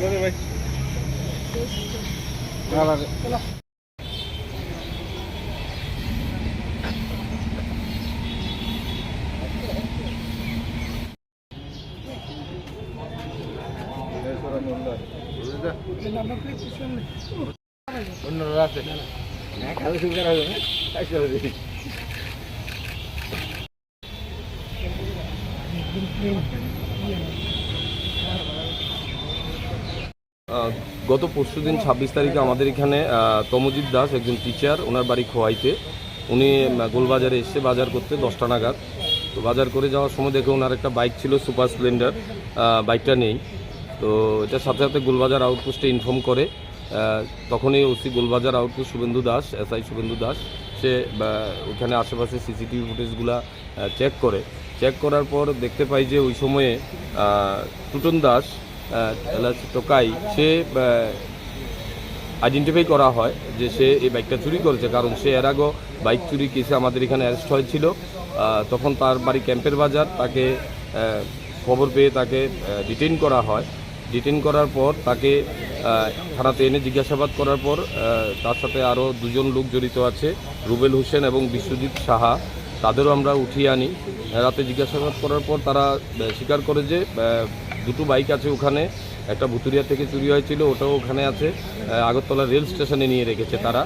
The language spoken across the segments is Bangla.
আহ, গত পরশু দিন ছাব্বিশ তারিখে আমাদের এখানে তমজিৎ দাস একজন টিচার ওনার বাড়ি খোয়াইতে। উনি গোলবাজারে এসে বাজার করতে দশটা নাগাদ। তো বাজার করে যাওয়ার সময় দেখে ওনার একটা বাইক ছিল সুপার স্প্লেন্ডার বাইকটা নেই। তো এটার সাথে সাথে গোলবাজার আউটপোস্টে ইনফর্ম করে তখনই OC Golbazar outpost Shubhendu Das, SI Shubhendu Das, সে ওখানে আশেপাশে সিসিটিভি ফুটেজগুলো চেক করে। চেক করার পর দেখতে পাই যে ওই সময়ে টুটন দাস টোকাই, সে আইডেন্টিফাই করা হয় যে সে এই বাইকটা চুরি করেছে। কারণ সে এর আগেও বাইক চুরি কেসে আমাদের এখানে অ্যারেস্ট হয়েছিল। তখন তার বাড়ি ক্যাম্পের বাজার। তাকে খবর পেয়ে তাকে ডিটেইন করা হয়। ডিটেইন করার পর তাকে থানাতে এনে জিজ্ঞাসাবাদ করার পর তার সাথে আরও দুজন লোক জড়িত আছে, রুবেল হোসেন এবং বিশ্বজিৎ সাহা। তাদেরও আমরা উঠিয়ে আনি। রাতে জিজ্ঞাসাবাদ করার পর তারা স্বীকার করে যে দুটো বাইক আছে ওখানে। একটা ভুতুরিয়া থেকে চুরি হয়েছিল, ওটাও ওখানে আছে। আগরতলা রেল স্টেশনে নিয়ে রেখেছে তারা।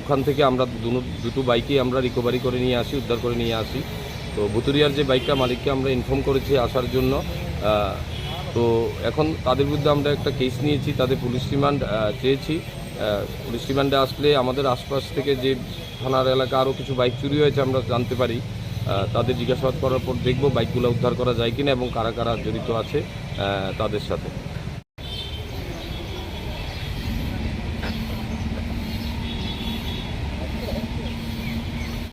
ওখান থেকে আমরা দুটো বাইকই আমরা রিকভারি করে নিয়ে আসি, উদ্ধার করে নিয়ে আসি। তো ভুতুরিয়ার যে বাইকটা মালিককে আমরা ইনফর্ম করেছি আসার জন্য তো এখন তাদের বিরুদ্ধে আমরা একটা কেস নিয়েছি, তাদের পুলিশ রিমান্ড চেয়েছি। পুলিশ রিমান্ডে আসলে আমাদের আশপাশ থেকে যে থানার এলাকা আরও কিছু বাইক চুরি হয়েছে আমরা জানতে পারি। তাদের জিজ্ঞাসাবাদ করার পর দেখব বাইকগুলো উদ্ধার করা যায় কিনা এবং কারা কারা জড়িত আছে তাদের সাথে।